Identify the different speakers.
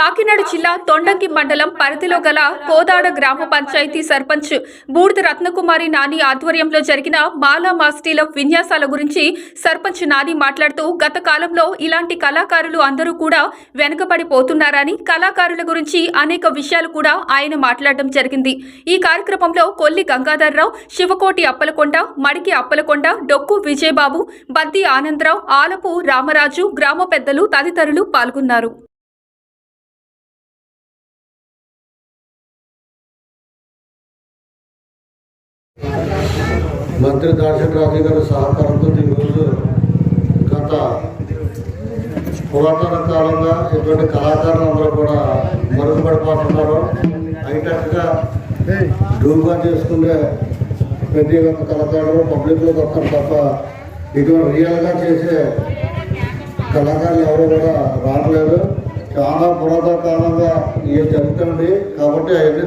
Speaker 1: కాకినాడ జిల్లా తొండంకి మండలం పరిధిలో గల కోదాడ గ్రామ పంచాయతీ సర్పంచ్ బూడిద రత్నకుమారి నాని ఆధ్వర్యంలో జరిగిన మాలా మాస్టీల విన్యాసాల గురించి సర్పంచ్ నాని మాట్లాడుతూ గత కాలంలో ఇలాంటి కళాకారులు అందరూ కూడా వెనుకబడిపోతున్నారని కళాకారుల గురించి అనేక విషయాలు కూడా ఆయన మాట్లాడడం జరిగింది. ఈ కార్యక్రమంలో కొల్లి గంగాధర్రావు శివకోటి అప్పలకొండ మడికి అప్పలకొండ డొక్కు విజయబాబు బద్ది ఆనందరావు ఆలపు రామరాజు గ్రామ పెద్దలు తదితరులు పాల్గొన్నారు.
Speaker 2: మంత్రి దాశరథ రాజు గారి సహకారంతో ఈరోజు గత పురాతన కాలంగా ఇటువంటి కళాకారులు అందరూ కూడా మరుగుపడిపోతున్నారు హైటెక్గా డూబా చేసుకునే ప్రతి ఒక్క కళాకారులు పబ్లిక్లో వస్తారు తప్ప ఇటువంటి రియల్గా చేసే కళాకారులు ఎవరు కూడా రావట్లేదు. చాలా పురాతన కాలంగా ఇవి జరుగుతుంది కాబట్టి అవన్నీ